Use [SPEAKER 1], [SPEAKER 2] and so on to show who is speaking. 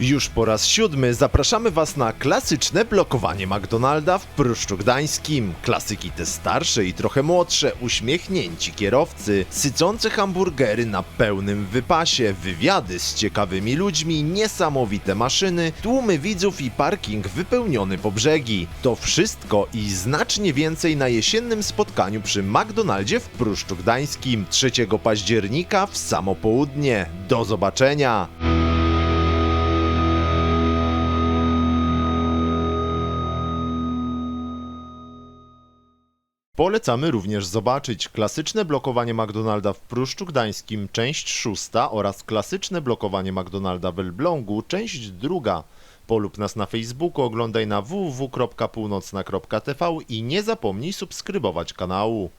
[SPEAKER 1] Już po raz siódmy zapraszamy Was na klasyczne blokowanie McDonalda w Pruszczu Gdańskim. Klasyki te starsze i trochę młodsze, uśmiechnięci kierowcy, sycące hamburgery na pełnym wypasie, wywiady z ciekawymi ludźmi, niesamowite maszyny, tłumy widzów i parking wypełniony po brzegi. To wszystko i znacznie więcej na jesiennym spotkaniu przy McDonaldzie w Pruszczu Gdańskim 3 października w samo południe. Do zobaczenia! Polecamy również zobaczyć klasyczne blokowanie McDonalda w Pruszczu Gdańskim, część szósta oraz klasyczne blokowanie McDonalda w Elblągu, część druga. Polub nas na Facebooku, oglądaj na www.północna.tv i nie zapomnij subskrybować kanału.